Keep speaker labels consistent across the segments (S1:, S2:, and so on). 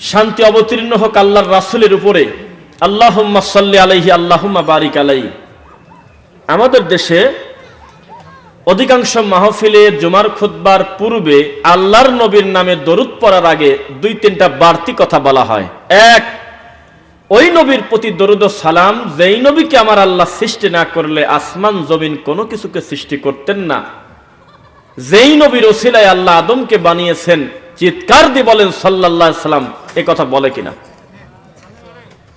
S1: শান্তি অবতীর্ণ হোক আল্লাহর রাসুলের উপরে। আল্লাহুম্মা সাল্লি আলাইহি, আল্লাহুম্মা বারিক আলাই আমাদের দেশে অধিকাংশ মাহফিলে জুমার খুতবার পূর্বে আল্লাহর নবীর নামে দরুদ পড়ার আগে দুই তিনটা বাড়তি কথা বলা হয়। এক, ওই নবীর প্রতি দরুদ সালাম, যেই নবীকে আমার আল্লাহ সৃষ্টি না করলে আসমান, জমিন কোনো কিছুকে সৃষ্টি করতেন না। যেই নবীর ওসিলায় আল্লাহ আদমকে বানিয়েছেন চিৎকার দিয়ে বলেন আলাইহি সাল্লাম, এ কথা বলে কিনা?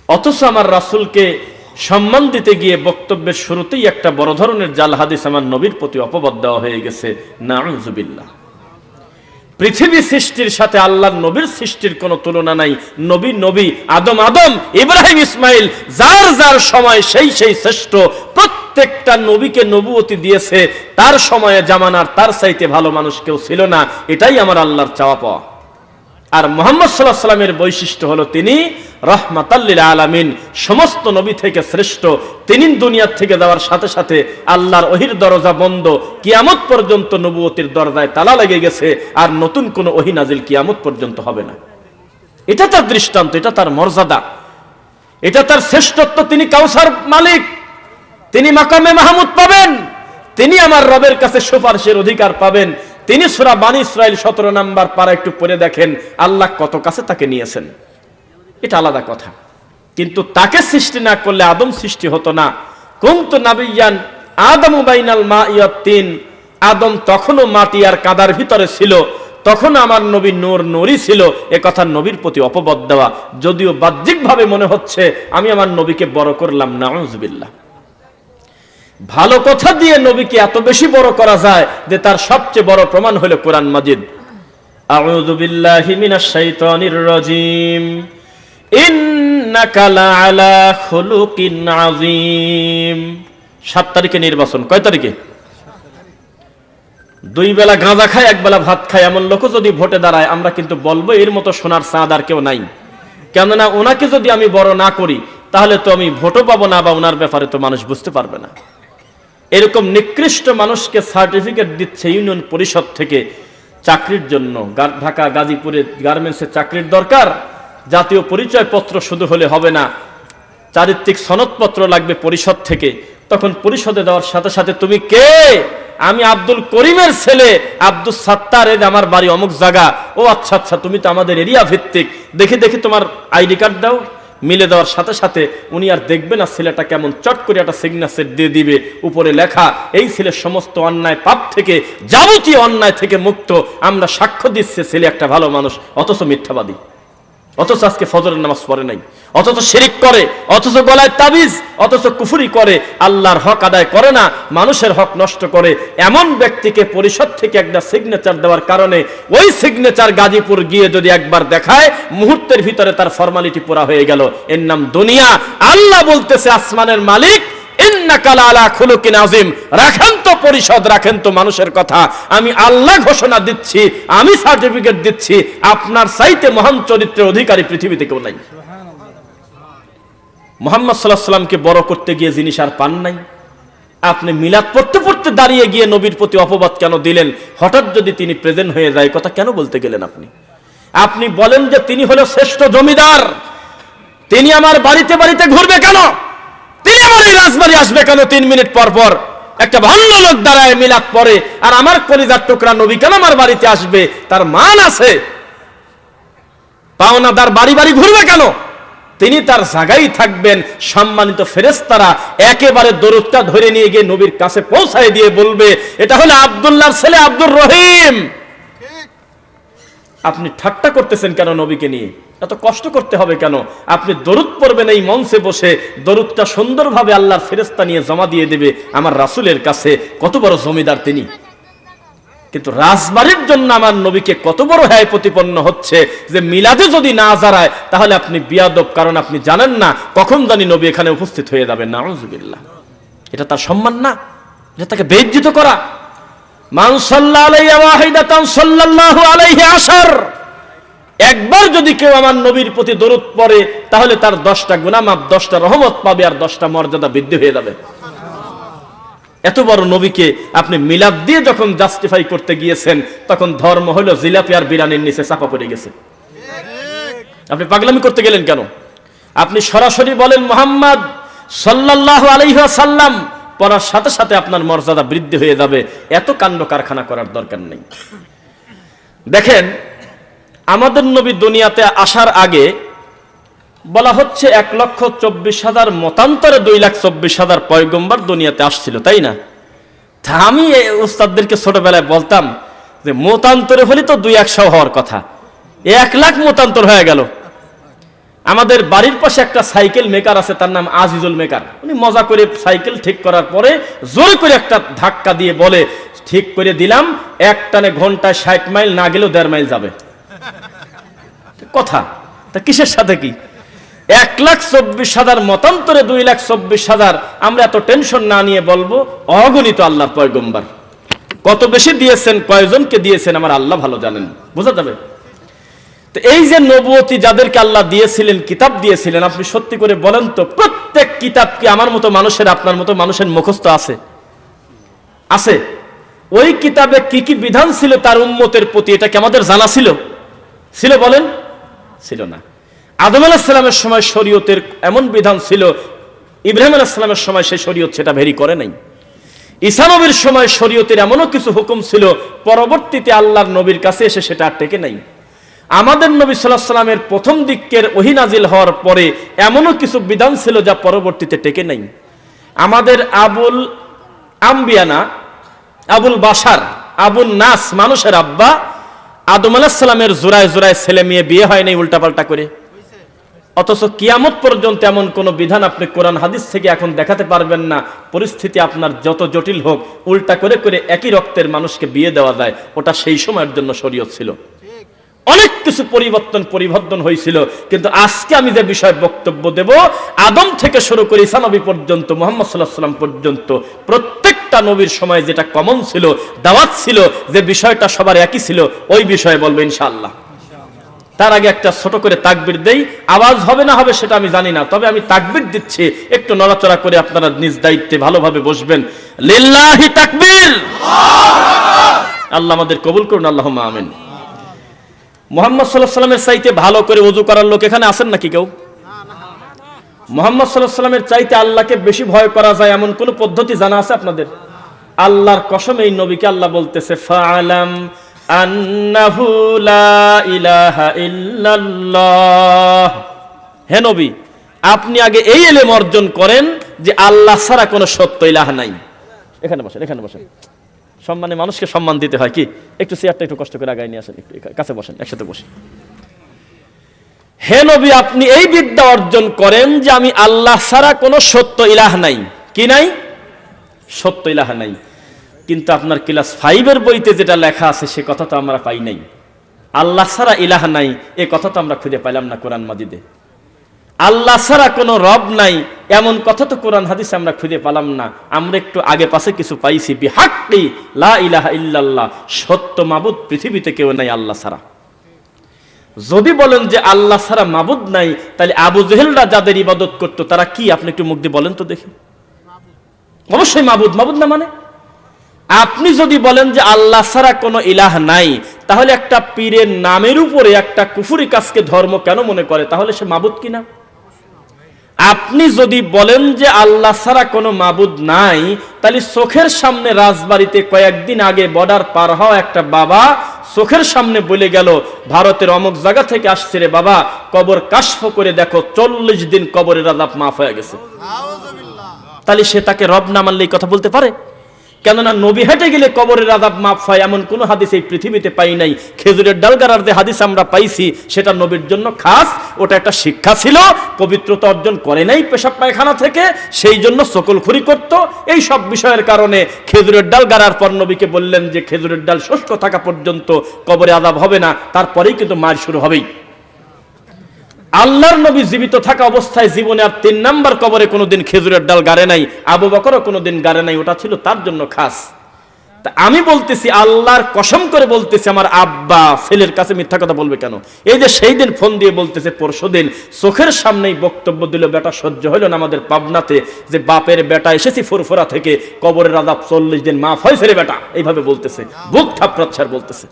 S1: অথচ আমার রাসূলকে সম্মান দিতে গিয়ে বক্তব্যের শুরুতেই একটা বড় ধরনের জাল হাদিস আমার নবীর প্রতি অপবাদ দেওয়া হয়ে গেছে, নাউজুবিল্লাহ। পৃথিবী সৃষ্টির সাথে আল্লাহর নবীর সৃষ্টির কোনো তুলনা নাই। নবী নবী, আদম আদম, ইব্রাহিম ইসমাইল, যার যার সময় সেই সেই শ্রেষ্ঠ প্রত্যেকটা নবীকে নবুয়তি দিয়েছে। তার সময়ে জামানার তার চাইতে ভালো মানুষ কেউ ছিল না। এটাই আমার আল্লাহর চাওয়া পাওয়া। আর মোহাম্মদ সাল্লাহ সাল্লামের বৈশিষ্ট্য হলো তিনি রহমাতাল্লিল আলামিন, সমস্ত নবী থেকে শ্রেষ্ঠ। তিনি দুনিয়ার থেকে যাওয়ার সাথে সাথে আল্লাহর ওহির দরজা বন্ধ। কিয়ামত পর্যন্ত নবুয়তির দরজায় তালা লেগে গেছে। আর নতুন কোন ওহি নাজিল কিয়ামত পর্যন্ত হবে না। এটা তার দৃষ্টান্ত, এটা তার মর্যাদা। এটা তার শ্রেষ্ঠত্ব। তিনি কাউসার মালিক। তিনি মাকামে মাহমুদ পাবেন। তিনি আমার রবের কাছে সুপারিশের অধিকার পাবেন। তিনি সুরা বানী ইসরায়েল সতেরো নাম্বার পারা একটু পড়ে দেখেন, আল্লাহ কত কাছে তাকে নিয়েছেন। এটা আলাদা কথা। কিন্তু তাকে সৃষ্টি না করলে আদম সৃষ্টি হতো না। কুমতু নাবিয়ান আদম বাইনাল মা তিন। আদম তখনও মাটি আর কাদার ভিতরে ছিল। তখন আমার নবী নূর নূরই ছিল। এ কথা নবীর প্রতি অপবাদ দেওয়া। যদিও বাহ্যিকভাবে মনে হচ্ছে, আমি আমার নবীকে বড় করলাম না নাউজুবিল্লাহ। ভালো কথা দিয়ে নবীকে এত বেশি বড় করা যায় যে তার সবচেয়ে বড় প্রমাণ হলো কোরআন মাজিদ। সাত তারিখে নির্বাচন। কয় তারিখে? দুই বেলা গাঁজা খায়, এক বেলা ভাত খায়। এমন লোক যদি ভোটে দাঁড়ায়, আমরা কিন্তু বলব, এর মতো সোনার চাঁদ আর কেউ নাই। কেননা, ওনাকে যদি আমি বড় না করি, তাহলে তো আমি ভোটও পাবো না বা ওনার ব্যাপারে তো মানুষ বুঝতে পারবে না। এরকম নিকৃষ্ট মানুষকে সার্টিফিকেট দিচ্ছে ইউনিয়ন পরিষদ থেকে চাকরির জন্য। ঢাকা, গাজীপুরে গার্মেন্টসে চাকরির দরকার। জাতীয় পরিচয়পত্র শুধু হলে হবে না, চারিত্রিক সনদপত্র লাগবে পরিষদ থেকে। তখন পরিষদে দেওয়ার সাথে সাথে তুমি কে? আমি আব্দুল করিমের ছেলে আব্দুল সাত্তার আমার বাড়ি অমুক জায়গা। ও আচ্ছা আচ্ছা তুমি তো আমাদের এরিয়া ভিত্তিক। দেখি দেখি তোমার আইডি কার্ড দাও। মিলে দেওয়ার সাথে সাথে উনি আর দেখবে না ছেলেটা কেমন চট করে একটা সিগনেচার দিয়ে দিবে। উপরে লেখা, এই ছেলের সমস্ত অন্যায়, পাপ থেকে, যাবতীয় অন্যায় থেকে মুক্ত। আমরা সাক্ষ্য দিচ্ছে ছেলে একটা ভালো মানুষ, অথচ মিথ্যাবাদী। অথচ আজকে ফজরের নামাজ পড়ে নাই। অথচ শিরিক করে, অথচ গলায় তাবিজ, অথচ কুফুরি করে। আল্লাহর হক আদায় করে না, মানুষের হক নষ্ট করে। এমন ব্যক্তিকে পরিষদ থেকে একটা সিগনেচার দেওয়ার কারণে ওই সিগনেচার গাজীপুর গিয়ে যদি একবার দেখায়, মুহূর্তের ভিতরে তার ফর্মালিটি পুরা হয়ে গেল। এর নাম দুনিয়া। আল্লাহ বলতেছে, আসমানের মালিক ইন্নাকালা আলা খুলুকিন আজিম রাখেন তো পরিষদ বড় করতে গিয়ে জিনিস আর পান নাই। আপনি মিলাদ পড়তে পড়তে দাঁড়িয়ে গিয়ে নবীর প্রতি অপবাদ কেন দিলেন? হঠাৎ যদি তিনি প্রেজেন্ট হয়ে যায়, কথা কেন বলতে গেলেন আপনি? আপনি বলেন যে তিনি হলো শ্রেষ্ঠ জমিদার। তিনি আমার বাড়িতে বাড়িতে ঘুরবে কেন? আমার এই রাজবাড়ি আসবে কেন তিন মিনিট পর পর? একটা ভণ্ড লোক দাঁড়ায় মিলাদ পরে আর আমার কলিজার টুকরা নবী কেন আমার বাড়িতে আসবে? তার মান আছে। পাওনাদার বাড়ি বাড়ি ঘুরবে কেন? তিনি তার জায়গায় থাকবেন। সম্মানিত ফেরেস্তারা একেবারে দরুদটা ধরে নিয়ে গিয়ে নবীর কাছে পৌঁছায় দিয়ে বলবে, এটা হলো আব্দুল্লাহর ছেলে আব্দুর রহিম। আপনি ঠাট্টা করতেছেন কেন নবীকে নিয়ে? এত কষ্ট করতে হবে কেন? আপনি দরুদ পড়বেন এই মঞ্চে বসে, দরুদটা সুন্দরভাবে আল্লাহর ফেরেস্তা নিয়ে জমা দিয়ে দেবে আমার রাসুলের কাছে। কত বড় জমিদার তিনি। কিন্তু রাজবাড়ির জন্য আমার নবীকে কত বড় হ্যায় প্রতিপন্ন হচ্ছে যে মিলাদে যদি না জারায়, তাহলে আপনি বিয়াদব। কারণ আপনি জানেন না কখন জানি নবী এখানে উপস্থিত হয়ে যাবেন। নাউজুবিল্লাহ। এটা তার সম্মান না। এটা তাকে বেজ্জিত করা। একবার যদি কেউ আমার নবীর প্রতি দরুদ পড়ে, তাহলে তার দশটা গুনামাপ দশটা রহমত পাবে আর দশটা মর্যাদা বৃদ্ধি হয়ে যাবে। এত বড় নবীকে আপনি মিলাদ দিয়ে যখন জাস্টিফাই করতে গিয়েছেন, তখন ধর্ম হলো জিলাপি আর বিরানির নিচে চাপা পড়ে গেছে। আপনি পাগলামি করতে গেলেন কেন? আপনি সরাসরি বলেন, মোহাম্মদ সাল্লাহ আলাইসাল্লাম পড়ার সাথে সাথে আপনার মর্যাদা বৃদ্ধি হয়ে যাবে। এত কাণ্ড কারখানা করার দরকার নেই। দেখেন, আমাদের নবী দুনিয়াতে আসার আগে বলা হচ্ছে এক লক্ষ চব্বিশ হাজার, মতান্তরে দুই লাখ চব্বিশ হাজার পয়গম্বর দুনিয়াতে আসছিল, তাই না? আমি উস্তাদদেরকে ছোটবেলায় বলতাম যে, মতান্তরে হলে তো দুই একশো হওয়ার কথা। এক লাখ মতান্তর হয়ে গেল। আমাদের বাড়ির পাশে একটা সাইকেল মেকার আছে, তার নাম আজিজুল মেকার। উনি মজা করে সাইকেল ঠিক করার পরে জোরে করে একটা ধাক্কা দিয়ে বলে, ঠিক করে দিলাম, এক টানে ঘন্টায় ষাট মাইল না গেলেও দেড় মাইল যাবে। কথা, তা কিসের সাথে কি? এক লাখ চব্বিশ হাজার মতান্তরে দুই লাখ চব্বিশ হাজার, আমরা এত টেনশন না নিয়ে বলব, অগণিত আল্লাহ পয়গম্বার। কত বেশি দিয়েছেন, কয়জনকে দিয়েছেন, আমার আল্লাহ ভালো জানেন। বোঝা যাবে? তো এই যে নবুয়তি যাদেরকে আল্লাহ দিয়েছিলেন, কিতাব দিয়েছিলেন, আপনি সত্যি করে বলেন তো, প্রত্যেক কিতাব কি আমার মতো মানুষের, আপনার মতো মানুষের মুখস্থ আছে? আছে। ওই কিতাবে কি কি বিধান ছিল তার উম্মতের প্রতি, এটা কি আমাদের জানা ছিল? ছিল বলেন? ছিল না। আদম আলাহিসাল্লামের সময় শরীয়তের এমন বিধান ছিল, ইব্রাহিম আলাহিসাল্লামের সময় সেই শরীয়ত সেটা ভেরি করে নাই। ঈসা নবীর সময় শরীয়তের এমনও কিছু হুকুম ছিল, পরবর্তীতে আল্লাহর নবীর কাছে এসে সেটা আর টেকে নাই। আমাদের নবী সাল্লাহ সাল্লামের প্রথম দিকের ওহিনাজিল হওয়ার পরে এমনও কিছু বিধান ছিল যা পরবর্তীতে টেকে নাই। আমাদের আবুল আম্বিয়ানা, আবুল বাসার আবুল নাস মানুষের আব্বা আদম আলাহিসাল্লামের জোড়ায় জোড়ায় ছেলে মেয়ে বিয়ে হয় নাই উল্টাপাল্টা করে। অথচ কিয়ামত পর্যন্ত এমন কোন বিধান আপনি কোরআন হাদিস থেকে এখন দেখাতে পারবেন না। পরিস্থিতি আপনার যত জটিল হোক, উল্টা করে করে একই রক্তের মানুষকে বিয়ে দেওয়া যায়। ওটা সেই সময়ের জন্য শরীয়ত ছিল। অনেক কিছু পরিবর্তন পরিবর্তন হয়েছিল। কিন্তু আজকে আমি যে বিষয়ে বক্তব্য দেব, আদম থেকে শুরু করে ঈসা নবী পর্যন্ত, মোহাম্মদ সাল্লাহ সাল্লাম পর্যন্ত, প্রত্যেকটা নবীর সময় যেটা কমন ছিল, দাওয়াত ছিল, যে বিষয়টা সবার একই ছিল, ওই বিষয়ে বলব ইনশাআল্লাহ। তার আগে একটা ছোট করে তাকবির দেই, আওয়াজ হবে না হবে সেটা আমি জানি না, তবে আমি তাকবির দিচ্ছি, একটু নড়াচড়া করে আপনারা নিজ দায়িত্বে ভালোভাবে বসবেন। লিল্লাহি তাকবীর! আল্লাহ আমাদের কবুল করুন আল্লাহ আমিন। মোহাম্মদ সাল্লাহ সাল্লামের চাইতে ভালো করে উজু করার লোক এখানে আছেন নাকি কেউ? মোহাম্মদ সাল্লাহ সাল্লামের চাইতে আল্লাহকে বেশি ভয় করা যায় এমন কোন পদ্ধতি জানা আছে আপনাদের? আল্লাহর কসম এই নবীকে আল্লাহ বলতেছে, ফালাম আন্নাহু লা ইলাহা ইল্লাল্লাহ। হে নবী, আপনি আগে এই এলেম অর্জন করেন যে আল্লাহ ছাড়া কোনো সত্য ইলাহ নাই। এখানে বসেন এখানে বসেন। সম্মানে মানুষকে সম্মান দিতে হয়, কি? একটু চেয়ারটা একটু কষ্ট করে আগায় নিয়ে আসেন, একটু কাছে বসেন, একসাথে বসে। হে নবী, আপনি এই বিদ্যা অর্জন করেন যে আমি আল্লাহ ছাড়া কোনো সত্য ইলাহ নাই। কি নাই? সত্য ইলাহ নাই। কিন্তু আপনার ক্লাস ফাইভের বইতে যেটা লেখা আছে, সে কথা তো আমরা পাই নাই। আল্লাহ ছাড়া ইলাহ নাই, এ কথা তো আমরা খুঁজে পাইলাম না কোরআন মাজিদে। আল্লাহ ছাড়া কোনো রব নাই। এমন কথা তো কোরআন হাদিস আমরা খুঁজে পেলাম না। আমরা একটু আগে পাশে কিছু পাইছি, বিহাক্কি লা ইলাহা ইল্লাল্লাহ। সত্য মাবুদ পৃথিবীতে কেউ নাই আল্লাহ ছাড়া। যদি বলেন যে আল্লাহ ছাড়া মাবুদ নাই, তাহলে আবু জেহেলরা যাদের ইবাদত করতো, তারা কি? আপনি একটু মুখ দিয়ে বলেন তো দেখি। অবশ্যই মাবুদ। মাবুদ না মানে? আপনি যদি বলেন যে আল্লাহ ছাড়া কোনো ইলাহ নাই, তাহলে একটা পীরের নামের উপরে একটা কুফুরি কাজকে ধর্ম কেন মনে করে? তাহলে সে মাবুদ কিনা? আপনি যদি বলেন যে আল্লাহ ছাড়া কোনো মাবুদ নাই তাহলে চোখের সামনে রাজবাড়িতে কয়েকদিন আগে বর্ডার পার হওয়া একটা বাবা চোখের সামনে বলে গেল ভারতের অমুক জায়গা থেকে আসছে রে বাবা কবর কাশফ করে দেখো চল্লিশ দিন কবরের আদাব মাফ হয়ে গেছে। তাহলে সে তাকে রব না মানলে কথা বলতে পারে? কেননা নবী হেঁটে গেলে কবরের আদাব মাফ হয়, এমন কোন হাদিস এই পৃথিবীতে পাই নাই। খেজুরের ডালগারার যে হাদিস আমরা পাইছি, সেটা নবীর জন্য খাস, ওটা একটা শিক্ষা ছিল, পবিত্রতা অর্জন করে নাই পেশাব পায়খানা থেকে, সেই জন্য সকলখুরি করত। এই সব বিষয়ের কারণে খেজুরের ডাল গাড়ার পর নবীকে বললেন যে, খেজুরের ডাল শুষ্ক থাকা পর্যন্ত কবরে আদাব হবে না, তারপরেই কিন্তু মার শুরু হবেই। আল্লাহর নবী জীবিত থাকা অবস্থায় জীবনে আর তিন নাম্বার কবরে কোনোদিন খেজুরের ডাল গাড়ে নাই, আবু বকরও কোনোদিন গাড়ে নাই, ওটা ছিল তার জন্য খাস। আমি বলতেছি, আল্লাহর কসম করে বলতেছি, আমার আব্বা, ছেলের কাছে মিথ্যা কথা বলবে কেন? এই যে সেই দিন ফোন দিয়ে বলতেছে, পরশু দিন চোখের সামনেই বক্তব্য দিল, বেটা, সহ্য হইল না আমাদের পাবনাতে, যে বাপের বেটা এসেছি ফুরফুরা থেকে, কবরের আদাব চল্লিশ দিন মাফ হয়েছে রে বেটা। এইভাবে বলতেছে, বুক থাপড়াচ্ছার বলতেছে।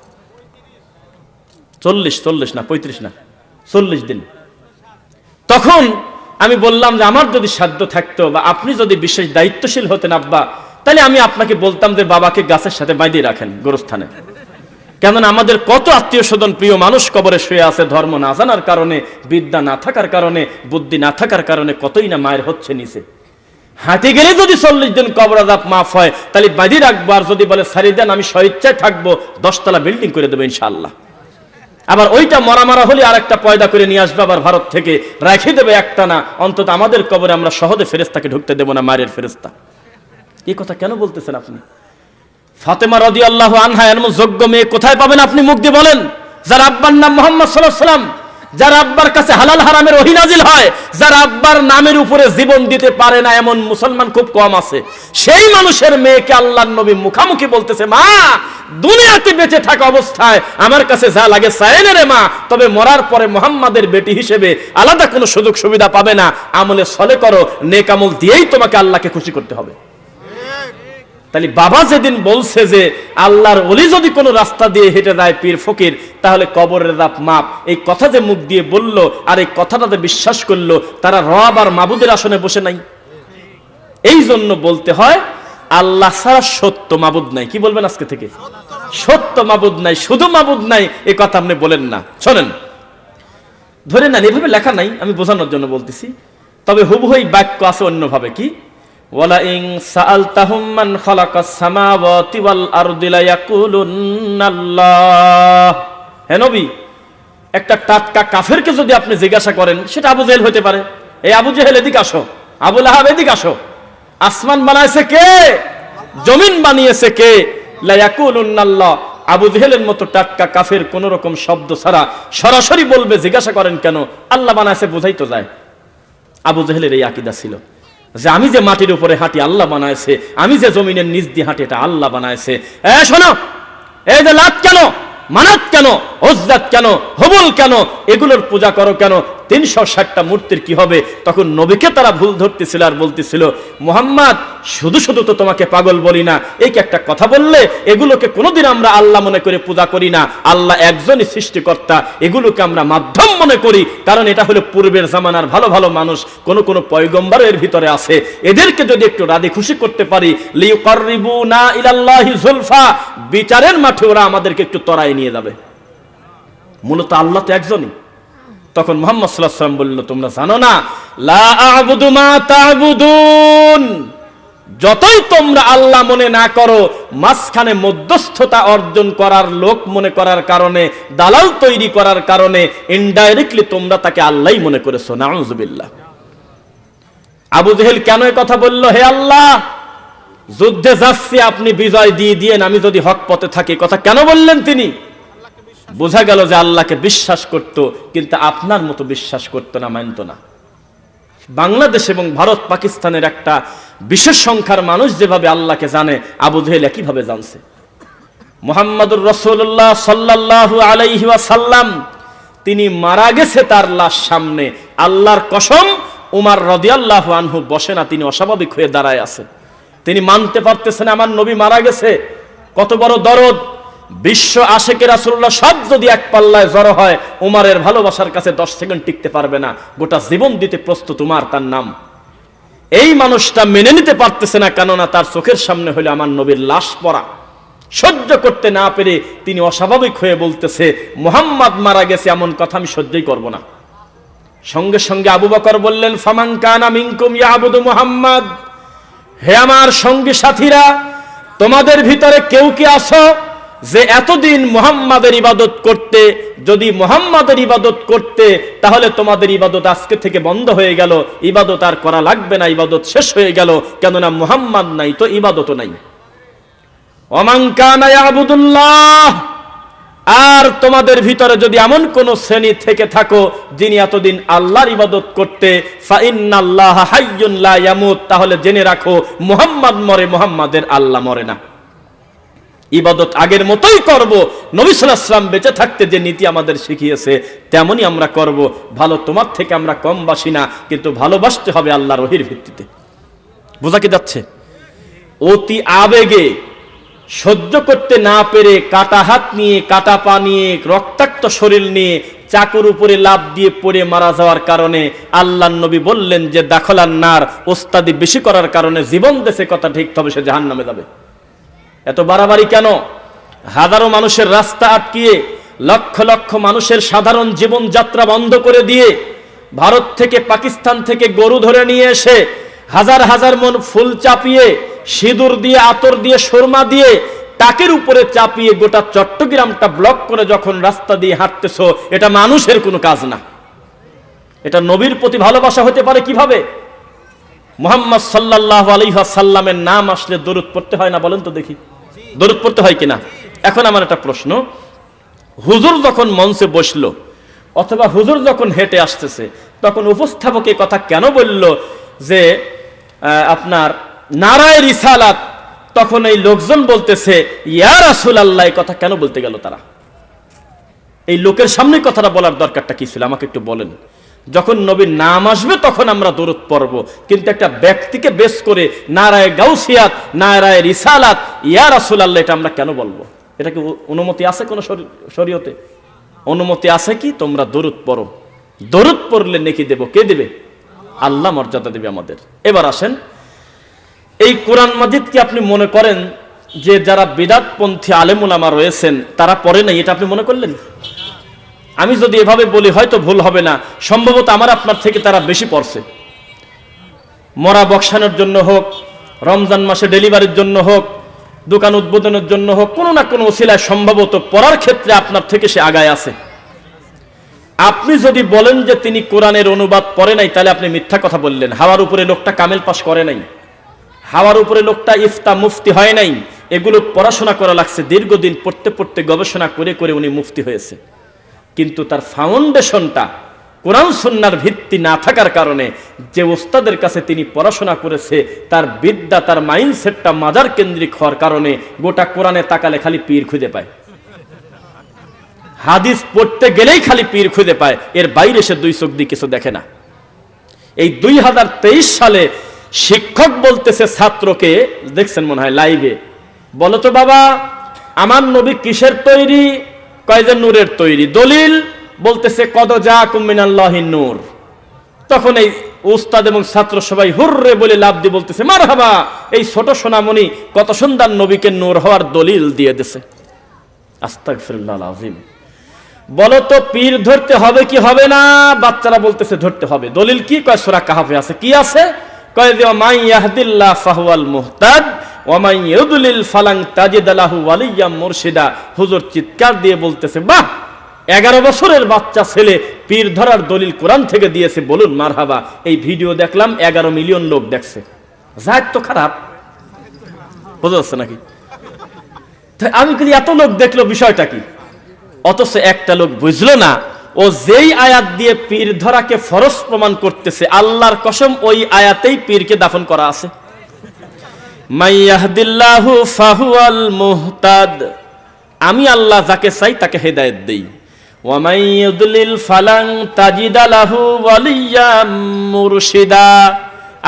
S1: চল্লিশ চল্লিশ না, পঁয়ত্রিশ না, চল্লিশ দিন। তখন আমি বললাম যে আমার যদি সাধ্য থাকতো বা আপনি যদি বিশেষ দায়িত্বশীল হতেন, আব্বা, তাহলে আমি আপনাকে বলতাম যে বাবাকে গাছের সাথে বাঁধিয়ে রাখেন গোরস্থানে। কেননা আমাদের কত আত্মীয় স্বজন প্রিয় মানুষ কবরে শুয়ে আছে, ধর্ম না জানার কারণে, বিদ্যা না থাকার কারণে, বুদ্ধি না থাকার কারণে কতই না মায়ের হচ্ছে নিচে। হাঁটে গেলে যদি চল্লিশ দিন কবর আজাব মাফ হয়, তাহলে বাঁধি রাখব, আর যদি বলে সারি দেন আমি স্বইচ্ছায় থাকব দশতলা বিল্ডিং করে দেবো ইনশাল্লাহ আবার ওইটা মরা মারা হলে আর একটা পয়দা করে নিয়ে আসবে আবার ভারত থেকে। রেখে দেবে একটা না, অন্তত আমাদের কবরে আমরা সহজে ফেরেস্তাকে ঢুকতে দেবো না, মায়ের ফেরেস্তা এই কথা কেন বলতেছেন আপনি? ফাতেমা রদি আল্লাহ আনহা, এমন যোগ্য মেয়ে কোথায় পাবেন আপনি মুখ দিয়ে বলেন? যার আব্বার নাম মোহাম্মদ সাল্লাহ সাল্লাম যার আব্বার কাছে হালাল হারামের অহিনাজিল হয়, যার আব্বার নামের উপরে জীবন দিতে পারে না, এমন মুসলমান খুব কম আছে। সেই মানুষের মেয়েকে আল্লাহ নবী মুখামুখি বলতেছে, মা, দুনিয়াতে বেঁচে থাকা অবস্থায়, আমার কাছে যা লাগে চাইনে রে মা, তবে মরার পরে মোহাম্মদের বেটি হিসেবে আলাদা কোনো সুযোগ সুবিধা পাবে না, আমলে সলে করো, নেক আমল দিয়েই তোমাকে আল্লাহকে খুশি করতে হবে। তাহলে বাবা যেদিন বলছে যে আল্লাহর অলি যদি কোনো রাস্তা দিয়ে হেঁটে যায় পীর ফকির, তাহলে কবরের রাত মাপ। এই কথা যে মুখ দিয়ে বলল আর এই কথাটাতে বিশ্বাস করল, তারা রব আর মাবুদের আসনে বসে নাই। এই জন্য বলতে হয়, আল্লাহ ছাড়া সত্য মাবুদ নাই। কি বলবেন আজকে থেকে? সত্য মাবুদ নাই, শুধু মাবুদ নাই এই কথা আপনি বলেন না। শোনেন, ধরে নেন, এভাবে লেখা নাই, আমি বোঝানোর জন্য বলতেছি। তবে হুবহু এই বাক্য আছে অন্যভাবে, কি? একটা টাটকা কাফেরকে যদি আপনি জিজ্ঞাসা করেন, সেটা আবু জেহেল হতে পারে। আবু জেহেল এদিকে আসো এদিকে আসো। আসমান বানাইছে কে? জমিন বানিয়েছে কে? লা ইয়াকুলুন্নাল্লাহ আবু জেহেলের মতো টাটকা কাফের কোন রকম শব্দ ছাড়া সরাসরি বলবে, জিজ্ঞাসা করেন কেন? আল্লাহ বানাইছে বোঝাই তো যায়। আবু জেহেলের এই আকিদা ছিল। যে আমি যে মাটির উপরে হাঁটি, আল্লাহ বানায়ছে আমি যে জমিনের নিচ দিয়ে হাঁটি, এটা আল্লাহ বানায়ছে এ, শোনো! এই যে লাত কেন? মানাত কেন? হজরাত কেন? হবুল কেন? এগুলোর পূজা করো কেন? তিনশো ষাটটা মূর্তির কি হবে? তখন নবীকে তারা ভুল ধরতেছিল আর বলতেছিল, মোহাম্মদ, শুধু শুধু তো তোমাকে পাগল বলি না। একটা কথা বললে এগুলোকে কোনোদিন আমরা আল্লাহ মনে করে পূজা করি না। আল্লাহ একজনই সৃষ্টিকর্তা, এগুলোকে আমরা মাধ্যম মনে করি। কারণ এটা হলো পূর্বের জামানার ভালো ভালো মানুষ, কোন কোন পয়গম্বরও এর ভিতরে আছে। এদেরকে যদি একটু রাধে খুশি করতে পারি বিচারের মাঠে ওরা আমাদেরকে একটু তরাই নিয়ে যাবে। মূলত আল্লাহ তো একজনই। তখন মোহাম্মদ সাল্লাহ সাল্লাম বলল, তোমরা জানো না? লা আবুদু মা যতই তোমরা আল্লাহ মনে না করো, মাঝখানে মধ্যস্থতা অর্জন করার লোক মনে করার কারণে, দালাল তৈরি করার কারণে ইনডাইরেক্টলি তোমরা তাকে আল্লাহই মনে করেছ। নাউজুবিল্লাহ। আবু জেহেল কেন কথা বলল, হে আল্লাহ, যুদ্ধে যাচ্ছি, আপনি বিজয় দিয়ে দিয়েন, আমি যদি হক পথে থাকি। কথা কেন বললেন তিনি? বোঝা গেল যে আল্লাহকে বিশ্বাস করত, কিন্তু আপনার মতো বিশ্বাস করতো না, মানত না। বাংলাদেশ এবং ভারত পাকিস্তানের একটা বিশেষ সংখ্যার মানুষ যেভাবে আল্লাহকে জানে, আবু জেহেল একইভাবে জানছে। মোহাম্মদুর রসুল্লাহ সাল্লাল্লাহু আলাইহি সাল্লাম তিনি মারা গেছে তার লাশ সামনে। আল্লাহর কসম, উমার রদিয়াল্লাহু আনহু বসে না, তিনি অস্বাভাবিক হয়ে দাঁড়ায় আছেন। তিনি মানতে পারতেছেন, আমার নবী মারা গেছে। কত বড় দরদ। বিশ্ব আশেকে রাসুল্লাহ সব যদি এক পাল্লায় জড়ো হয়, উমারের ভালোবাসার কাছে দশ সেকেন্ড টিকতে পারবে না। গোটা জীবন দিতে প্রস্তুত উমার তার নাম। এই মানুষটা মেনে নিতে পারতেছে না, কেননা তার চোখের সামনে হলে আমার নবীর লাশ পড়া। সহ্য করতে না পেরে তিনি অস্বাভাবিক হয়ে বলতেছে, মোহাম্মদ মারা গেছে, এমন কথা আমি সহ্যই করব না। সঙ্গে সঙ্গে আবু বকর বললেন, ফামান কানা মিনকুম ইয়াবুদু মুহাম্মদ। হে আমার সঙ্গী সাথীরা, তোমাদের ভিতরে কেউ কি আছো? যে এতদিন মুহাম্মাদের ইবাদত করতে, যদি মুহাম্মাদের ইবাদত করতে, তাহলে তোমাদের ইবাদত আজকে থেকে বন্ধ হয়ে গেল। ইবাদত আর করা লাগবে না, ইবাদত শেষ হয়ে গেল। কেননা মুহাম্মদ নাই, তো ইবাদতও নাই। আর তোমাদের ভিতরে যদি এমন কোন শ্রেণি থেকে থাকো, যিনি এতদিন আল্লাহর ইবাদত করতে তাহলে জেনে রাখো, মুহাম্মদ মরে, মুহাম্মাদের আল্লাহ মরে না। ইবাদত আগের মতোই করব। নবী সাল্লাল্লাহু বেঁচে থাকতে যে নীতি আমাদের শিখিয়েছে, তেমনই আমরা করব। ভালো তোমার থেকে আমরা কম বাসি না, কিন্তু ভালোবাসতে হবে আল্লাহর ওহির ভিত্তিতে। বোঝা কি যাচ্ছে? অতি আবেগে, সহ্য করতে না পেরে কাটা হাত নিয়ে, কাটা পা নিয়ে, রক্তাক্ত শরীর নিয়ে, চাকুর উপরে লাভ দিয়ে পড়ে মারা যাওয়ার কারণে আল্লাহ নবী বললেন যে দাখলার নার, ওস্তাদি বেশি করার কারণে জীবন দেশে কথা ঠিক তবে সে জাহান নামে যাবে। এত বাড়াবাড়ি কেন? হাজারো মানুষের রাস্তা আটকিয়ে, লক্ষ লক্ষ মানুষের সাধারণ জীবনযাত্রা বন্ধ করে দিয়ে ভারত থেকে পাকিস্তান থেকে গরু ধরে নিয়ে এসে হাজার হাজার মন ফুল চাপিয়ে, সিঁদুর দিয়ে, আতর দিয়ে, সুরমা দিয়ে টাকের উপরে চাপিয়ে গোটা চট্টগ্রামটা ব্লক করে যখন রাস্তা দিয়ে হাঁটতেছ, এটা মানুষের কোনো কাজ না। এটা নবীর প্রতি ভালোবাসা হতে পারে কীভাবে? মোহাম্মদ সাল্লাহ আলহাসাল্লামের নাম আসলে দরুদ পড়তে হয় না বলেন তো দেখি। দরুদ পড়তে হয় কিনা? এখন আমার একটা প্রশ্ন। হুজুর যখন মঞ্চে বসল, অথবা হুজুর যখন হেঁটে আসতেছে, তখন উপস্থাপক এই কথা কেন বলল যে আপনার নারায় রিসালাত, তখন এই লোকজন বলতেছে, ইয়া রাসুল আল্লাহ কথা কেন বলতে গেল তারা? এই লোকের সামনে কথাটা বলার দরকারটা কি ছিল? আমাকে একটু বলেন। যখন নবীর নাম আসবে, তখন আমরা দরুদ পড়ব। কিন্তু একটা ব্যক্তিকে বেশ করে নারায় গাউসিয়াত, নারায় রিসালাত, ইয়া রাসুল আল্লাহ এটা আমরা কেন বলব? এটা কি অনুমতি আছে কোনো শরীয়তে? অনুমতি আছে কি? তোমরা দরুদ পড়ো। দরুদ পড়লে নেকি দেব। কে দেবে? আল্লাহ মর্যাদা দেবে আমাদের। এবার আসেন। এই কোরআন মাজিদ কি আপনি মনে করেন যে যারা বিদাতপন্থী আলেমুলামা রয়েছেন, তারা পড়ে নাই? এটা আপনি মনে করলেন? আমি যদি এভাবে বলি, হয়তো ভুল হবে না। সম্ভবত আমার আপনার থেকে তারা বেশি পড়ছে। মরা বক্সানোর জন্য হোক, রমজান মাসে ডেলিভারির জন্য হোক, দোকান উদ্বোধনের জন্য হোক, কোনো না কোনো ওসিলায় সম্ভবত পড়ার ক্ষেত্রে আপনার থেকে সে আগায় আছে। আপনি যদি বলেন যে তিনি কোরআনের অনুবাদ পড়ে নাই, তাহলে আপনি মিথ্যা কথা বললেন। হাওয়ার উপরে লোকটা কামেল পাস করে নাই। হাওয়ার উপরে লোকটা ইফতা মুফতি হয় নাই। এগুলো পড়াশোনা করা লাগছে। দীর্ঘদিন পড়তে পড়তে গবেষণা করে করে উনি মুফতি হয়েছে। কিন্তু তার ফাউন্ডেশনটা কোরআন সন্ন্যার ভিত্তি না থাকার কারণে যে ওস্তাদের কাছে তিনি পড়াশোনা করেছে, তার বিদ্যা, তার মাইন্ডসেটটা মাজার কেন্দ্রিক হওয়ার কারণে গোটা কোরআনে তাকালে খালি পীর খুঁজে পায়। হাদিস পড়তে গেলেই খালি পীর খুঁজে পায়, এর বাইরে সে দুই চোখ দিয়ে কিছু দেখে না। এই দুই হাজার তেইশ সালে শিক্ষক বলতেছে ছাত্রকে, দেখছেন মনে হয় লাইভে বলো তো বাবা, আমার নবী কিসের তৈরি? কয়জন নূরের তৈরি? দলিল বলতেছে কদ যা কুমিনাল্লাহি নূর। তখন এই উস্তাদ এবং ছাত্র সবাই হুররে বলে লাভ দিয়ে বলতেছে মার হাবা এই ছোট সোনামণি কত সুন্দর নবীকে নূর হওয়ার দলিল দিয়ে দিছে। আস্তাগফিরুল্লাহ আজিম বলো তো, পীর ধরতে হবে কি হবে না? বাচ্চারা বলতেছে, ধরতে হবে। দলিল কি? কয়, সূরা কাহাফে আছে। কি আছে? কয় যে মাই ইয়াহদিল্লাহ ফাহুয়াল মুহতাদ। ওয়া মাই ইউদলিল ফালাং তাজিদ লাহু ওয়ালিয়াম মুরশিদা। হুজুর চিৎকার দিয়ে বলতেছে, বাহ, এগারো বছরের বাচ্চা ছেলে পীর ধরার দলিল কোরআন থেকে দিয়েছে, বলুন মারহাবা। এই ভিডিও দেখলাম, এগারো মিলিয়ন লোক দেখছে। জাত তো খারাপ। বোঝা নাকি? আমি কিন্তু এত লোক দেখল বিষয়টা কি? অথচ একটা লোক বুঝলো না, ও যেই আয়াত দিয়ে পীর ধরাকে ফরজ প্রমাণ করতেছে, আল্লাহর কসম ওই আয়াতেই পীরকে দাফন করা আছে। মাইয়াহদিল্লাহু ফাহুয়াল মুহতাদ। আমি আল্লাহ যাকে চাই তাকে হেদায়েত দেই। ওয়ামাইয়ুদলিল ফালাং তাজিদালাহু ওয়ালিয়াম মুরশিদা।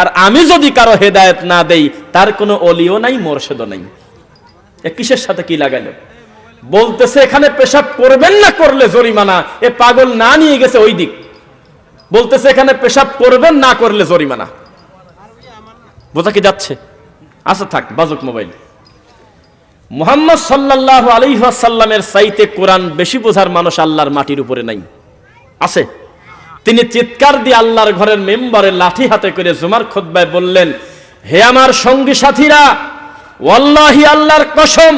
S1: আর আমি যদি কারও হেদায়েত না দেই, তার কোনো অলিও নাই, মোরশেদও নাই। এ কিসের সাথে কি লাগালো বলতেছে, এখানে পেশাব করবেন না করলে জরিমানা। এ পাগল না নিয়ে গেছে ওই দিক। বলতেছে, এখানে পেশাব করবেন না করলে জরিমানা। বোঝা কি যাচ্ছে? আচ্ছা থাক, বাজুক মোবাইল। মোহাম্মদ সাল্লাহ আলিহাসাল্লামের সাইতে কোরআন বেশি বোঝার মানুষ আল্লাহর মাটির উপরে নাই। আছে। তিনি চিৎকার দিয়ে আল্লাহর ঘরের মেম্বারে লাঠি হাতে করে জুমার খোদ্বায় বললেন, হে আমার সঙ্গী সাথীরা, ওয়াল্লাহি আল্লাহর কসম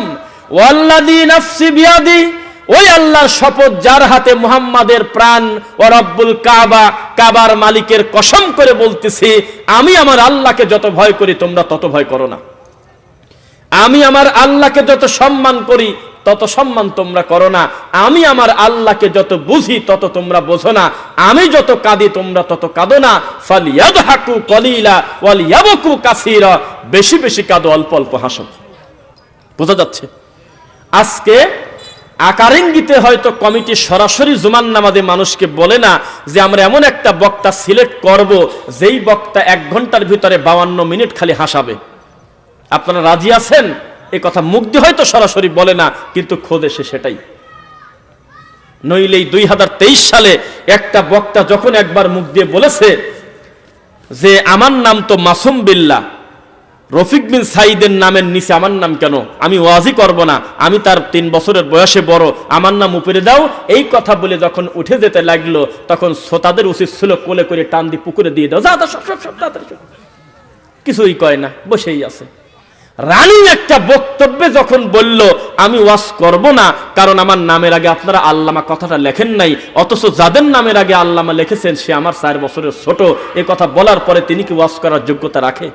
S1: ওয়াল্লাদি নাফসি বিয়াদি ওই আল্লাহর শপথ যার হাতে মুহাম্মাদের প্রাণ ও রব্বুল কাবা, কাবার মালিকের কসম করে বলতেছি, আমি আমার আল্লাহকে যত ভয় করি তোমরা তত ভয় করো না। আমি আমার আল্লাহকে যত সম্মান করি, তত সম্মান তোমরা করো না। আমি আমার আল্লাহকে যত বুঝি, তত তোমরা বোঝো না। আমি যত কাঁদি, তোমরা তত কাঁদো না। ফালিয়াদ হাকু কলিলা, ওয়ালিয়াবকু কাসীরা। বেশি বেশি কাঁদো, অল্প অল্প হাসো। বোঝা যাচ্ছে? আজকে আকারিঙ্গিতে হয়তো কমিটি সরাসরি জুমান নামাজে মানুষকে বলে না যে আমরা এমন একটা বক্তা সিলেক্ট করব, যেই বক্তা এক ঘণ্টার ভিতরে বাউান্ন মিনিট খালি হাসাবে। আপনারা রাজি আছেন? এ কথা দিয়ে হয়তো সরাসরি বলে না, কিন্তু খোদে সে সেটাই। নইলেই দুই হাজার তেইশ সালে একটা বক্তা যখন একবার মুখ দিয়ে বলেছে যে, আমার নাম তো মাসুম বিল্লা রফিক বিন সাইদের নামের নিচে আমার নাম কেন? আমি ওয়াজি করব না। আমি তার তিন বছরের বয়সে বড়। আমার নাম উপরে দাও। এই কথা বলে যখন উঠে যেতে লাগল, তখন শ্রোতাদের উচিত ছিল কোলে করে টান দিয়ে পুকুরে দিয়ে দাও। যা সব সব সব। কিছুই কয় না, বসেই আছে। রানী একটা বক্তব্যে যখন বলল, আমি ওয়াজ করব না, কারণ আমার নামের আগে আপনারা আল্লামা কথাটা লেখেন নাই, অথচ যাদের নামের আগে আল্লামা লিখেছেন, সে আমার চার বছরের ছোট। এ কথা বলার পরে তিনি কি ওয়াজ করার যোগ্যতা রাখে?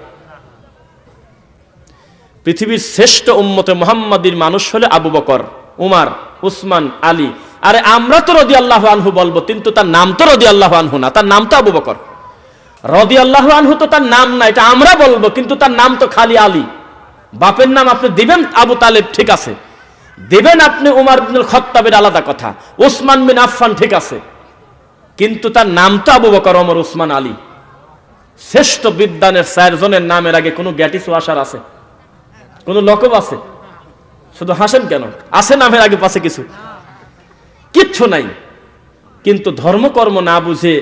S1: পৃথিবীর শ্রেষ্ঠ উম্মতে মোহাম্মদীর মানুষ হলে আবু বকর, উমার, উসমান, আলী। আরে আমরা তো রদি আল্লাহ আনহু বলব, কিন্তু তার নাম তো রদি আল্লাহ আনহু না, তার নাম তো আবু বকর। রদি আল্লাহ আনহু তো তার নাম না, এটা আমরা বলব, কিন্তু তার নাম তো খালি আলী। বাপের নাম আপনি দিবেন, আবু তালেব ঠিক আছে। দেবেন আপনি উমার বিন খত্তাবের আলাদা কথা, উসমান বিন আফফান ঠিক আছে। কিন্তু তার নাম তো আবু বকর অমর উসমান, আলী। শ্রেষ্ঠ বিদ্যানের চারজনের নামের আগে কোনো গ্যাটিস আসার আছে? কোন লকব আছে? শুধু হাসেন কেন? আছে নামের আগে পাশে কিছু? কিচ্ছু নাই। কিন্তু ধর্মকর্ম না বুঝে,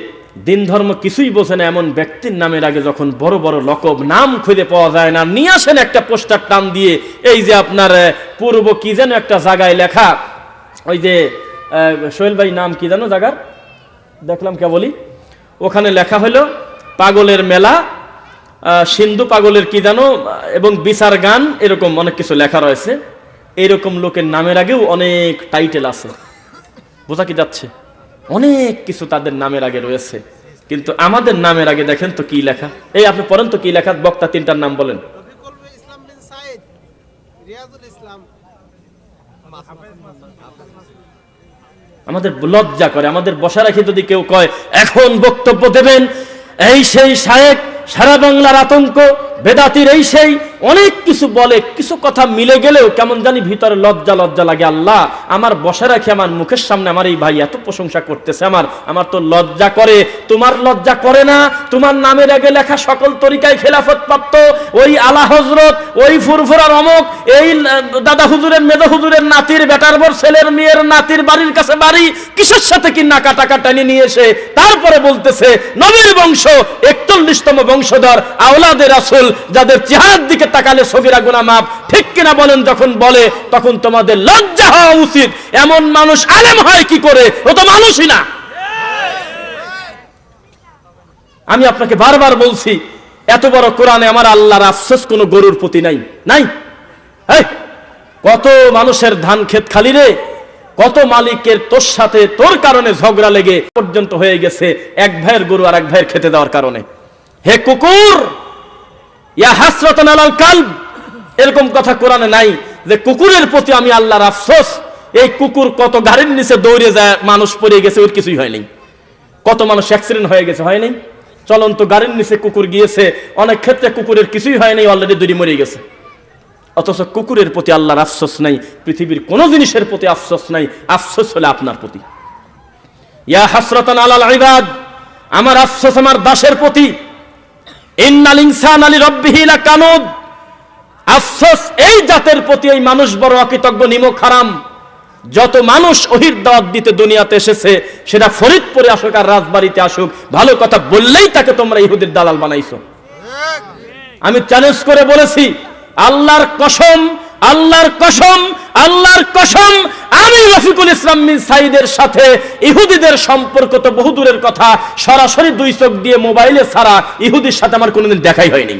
S1: দিন ধর্ম কিছুই বোঝে না এমন ব্যক্তির নামের আগে যখন বড় বড় লকব নাম খুঁজে পাওয়া যায় না, নিয়ে আসেন একটা পোস্টার টান দিয়ে, এই যে আপনার পূর্ব কি যেন একটা জায়গায় লেখা, ওই যে সোহেল ভাই নাম কি জানো জায়গার? দেখলাম কে বলি ওখানে লেখা হলো, পাগলের মেলা সিন্ধু পাগলের কি জানো? এবং বিচার গান, এরকম অনেক কিছু লেখা রয়েছে। এরকম লোকের নামের আগেও অনেক টাইটেল আছে। বোঝা কি যাচ্ছে? অনেক কিছু তাদের নামের আগে রয়েছে। কিন্তু আমাদের নামের আগে দেখেন তো কি লেখা। এই আপনি পড়েন তো কি লেখা? বক্তা তিনটার নাম বলেন। আমাদের লজ্জা করে, আমাদের বসা রাখি যদি কেউ কয়, এখন বক্তব্য দেবেন এই সেই শায়েক সারা বাংলার আতঙ্ক বেদাতির এই সেই অনেক কিছু বলে, কিছু কথা মিলে গেলেও কেমন জানি ভিতরে লজ্জা লজ্জা লাগে। আল্লাহ, আমার বসা রাখে আমার মুখের সামনে, আমার এই ভাই এত প্রশংসা করতেছে আমার। আমার তো লজ্জা করে। তোমার লজ্জা করে না? তোমার নামের আগে লেখা সকল তরিকায় খেলাফত প্রাপ্ত ওই আলা হজরত ওই ফুরফুরার অমক এই দাদা হুজুরের মেদা হুজুরের নাতির, বেটার বর, ছেলের, মেয়ের নাতির বাড়ির কাছে বাড়ি কিসের সাথে কি নাকা টাকা টানি নিয়ে এসে তারপরে বলতেছে, নবীর বংশ একচল্লিশতম বংশধর আওলাদের আসল যাদের চেহারার দিকে তাকালে সগিরা গুনা মাপ। ঠিক কিনা বলেন, যখন বলে, তখন তোমাদের লজ্জা হওয়া উচিত। এমন মানুষ আলেম হয় কি করে? ও তো মানুষই না। আমি আপনাকে বারবার বলছি, এত বড় কোরআনে আমার আল্লাহর আফসোস কোনো গরুর প্রতি নাই। নাই? কত মানুষের ধান ক্ষেত খালি রে? কত মালিকের তোর সাথে তোর কারণে ঝগড়া লেগে পর্যন্ত হয়ে গেছে এক ভাইয়ের গরু আর এক ভাইয়ের খেতে দেওয়ার কারণে। হে কুকুর! ইয়া হাসরাতান আলাল কালব। এরকম কথা কোরআনে নাই যে কুকুরের প্রতি আমি আল্লাহর আফসোস। এই কুকুর কত গাড়ির নিচে দৌড়ে যায়, মানুষ পড়ে গেছে, ওর কিছুই হয়নি কত মানুষ অ্যাক্সিডেন্ট হয়ে গেছে হয়নি চলন্ত গাড়ির নিচে কুকুর গিয়েছে, অনেক ক্ষেত্রে কুকুরের কিছুই হয়নি অলরেডি দুটি মরে গেছে। অথচ কুকুরের প্রতি আল্লাহর আফসোস নাই, পৃথিবীর কোনো জিনিসের প্রতি আফসোস নাই, আফসোস হলে আপনার প্রতি। ইয়া হাসরাতান আলাল ইবাদ, আমার আফসোস আমার দাসের প্রতি। ইন্নাল ইনসান আলী রব্বিহিলা কানুদ আফসোস এই জাতের প্রতি এই মানুষ বড় অকৃতজ্ঞ নিমক হারাম। যত মানুষ অহির দাওয়াত দিতে দুনিয়াতে এসেছে সেটা ফরিদপুরে আসুক আর রাজবাড়িতে আসুক ভালো কথা বললেই তাকে তোমরা ইহুদের দালাল বানাইছো। আমি চ্যালেঞ্জ করে বলেছি আল্লাহর কসম আল্লাহর কসম আল্লাহর কসম, আমি রফিকুল ইসলাম বিন সাইদের সাথে ইহুদিদের সম্পর্ক তো বহুদূরের কথা, সরাসরি দুই চোখ দিয়ে মোবাইলে ছাড়া ইহুদির সাথে আমার কোনোদিন দেখাই হয়নি।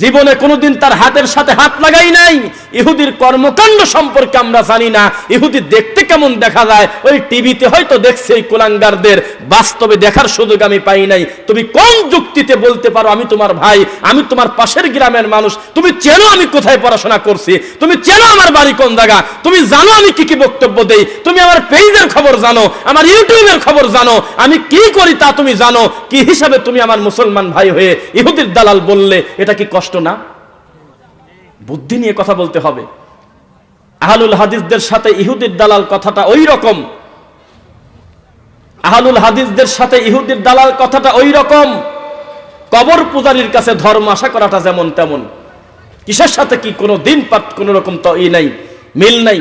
S1: জীবনে কোনোদিন তার হাতের সাথে হাত লাগাই নাই, ইহুদির কর্মকাণ্ড সম্পর্কে আমরা জানি না, ইহুদি দেখতে কেমন দেখা যায়, ওই টিভিতে হয়তো দেখছে এই কুলাঙ্গারদের বাস্তবে দেখার সুযোগ আমি পাই নাই। তুমি কোন যুক্তিতে বলতে পারো, আমি তোমার ভাই, আমি তোমার পাশের গ্রামের মানুষ, তুমি চেনো আমি কোথায় পড়াশোনা করছি, তুমি চেনো আমার বাড়ি কোন জায়গা, তুমি জানো আমি কি কি বক্তব্য দেই, তুমি আমার পেজের খবর জানো, আমার ইউটিউবের খবর জানো, আমি কি করি তা তুমি জানো, কি হিসাবে তুমি আমার মুসলমান ভাই হয়ে ইহুদির দালাল বললে, এটা কি কষ্ট না? বুদ্ধি নিয়ে কথা বলতে হবে। আহলুল হাদিসদের সাথে ইহুদির দালাল কথাটা ওই রকম। আহলুল হাদিসদের সাথে ইহুদির দালাল কথাটা ওই রকম কবর পূজারীর কাছে ধর্ম আশা করাটা যেমন তেমন। কিসের সাথে কি কোনো দিন পাত কোনো রকম তো ই নাই, মিল নাই?